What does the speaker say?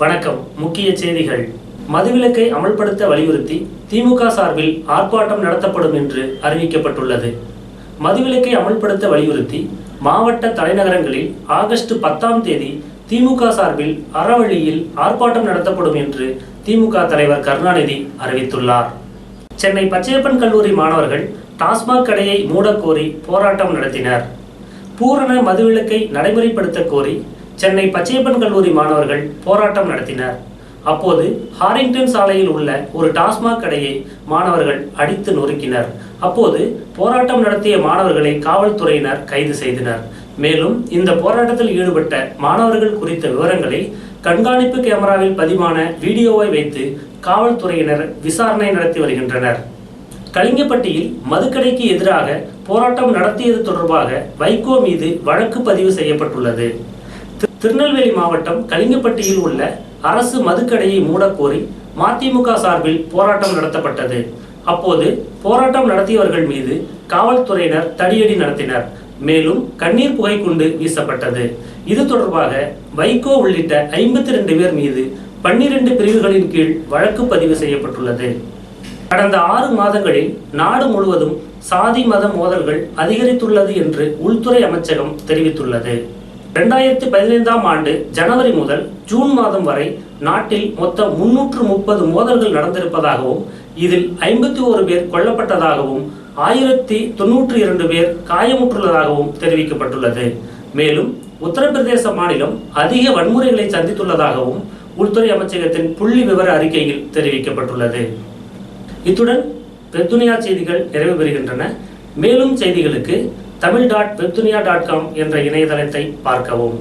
வணக்கம். முக்கிய செய்திகள். மதுவிலக்கை அமல்படுத்த வலியுறுத்தி திமுக சார்பில் ஆர்ப்பாட்டம் நடத்தப்படும் என்று அறிவிக்கப்பட்டுள்ளது. மதுவிலக்கை அமல்படுத்த வலியுறுத்தி மாவட்ட தலைநகரங்களில் ஆகஸ்ட் பத்தாம் தேதி திமுக சார்பில் அறவழியில் ஆர்ப்பாட்டம் நடத்தப்படும் என்று திமுக தலைவர் கருணாநிதி அறிவித்துள்ளார். சென்னை பச்சையப்பன் கல்லூரி மாணவர்கள் டாஸ்மாக் கடையை மூடக்கோரி போராட்டம் நடத்தினர். பூரண மதுவிலக்கை நடைமுறைப்படுத்த கோரி சென்னை பச்சையப்பன் கல்லூரி மாணவர்கள் போராட்டம் நடத்தினர். அப்போது ஹாரிங்டன் சாலையில் உள்ள ஒரு டாஸ்மாக் கடையை மாணவர்கள் அடித்து நொறுக்கினர். அப்போது போராட்டம் நடத்திய மாணவர்களை காவல்துறையினர் கைது செய்தனர். மேலும் இந்த போராட்டத்தில் ஈடுபட்ட மாணவர்கள் குறித்த விவரங்களை கண்காணிப்பு கேமராவில் பதிவான வீடியோவை வைத்து காவல்துறையினர் விசாரணை நடத்தி வருகின்றனர். கலிங்கப்பட்டியில் மதுக்கடைக்கு எதிராக போராட்டம் நடத்தியது தொடர்பாக வைகோ மீது வழக்கு பதிவு செய்யப்பட்டுள்ளது. திருநெல்வேலி மாவட்டம் கலிங்கப்பட்டியில் உள்ள அரசு மதுக்கடையை மூடக்கோரி மதிமுக சார்பில் போராட்டம் நடத்தப்பட்டது. அப்போது போராட்டம் நடத்தியவர்கள் மீது காவல்துறையினர் தடியடி நடத்தினர். மேலும் கண்ணீர் புகை குண்டு வீசப்பட்டது. இது தொடர்பாக வைகோ உள்ளிட்ட ஐம்பத்தி ரெண்டு பேர் மீது பன்னிரண்டு பிரிவுகளின் கீழ் வழக்கு பதிவு செய்யப்பட்டுள்ளது. கடந்த ஆறு மாதங்களில் நாடு முழுவதும் சாதி மத மோதல்கள் அதிகரித்துள்ளது என்று உள்துறை அமைச்சகம் தெரிவித்துள்ளது. ரெண்டாயிரத்தி பதினைந்தாம் ஆண்டு ஜனவரி முதல் ஜூன் மாதம் வரை நாட்டில் மொத்தம் முன்னூற்று முப்பது மோதல்கள் நடந்திருப்பதாகவும் இதில் ஐம்பத்தி ஓரு பேர் கொல்லப்பட்டதாகவும் ஆயிரத்தி தொன்னூற்றி இரண்டு பேர் காயமுற்றுள்ளதாகவும் தெரிவிக்கப்பட்டுள்ளது. மேலும் உத்தரப்பிரதேச மாநிலம் அதிக வன்முறைகளை சந்தித்துள்ளதாகவும் உள்துறை அமைச்சகத்தின் புள்ளி விவர அறிக்கையில் தெரிவிக்கப்பட்டுள்ளது. இத்துடன் பெத்துனியா செய்திகள் நிறைவு பெறுகின்றன. மேலும் செய்திகளுக்கு Tamil dot Webdunia dot com என்ற இணையதளத்தை பார்க்கவும்.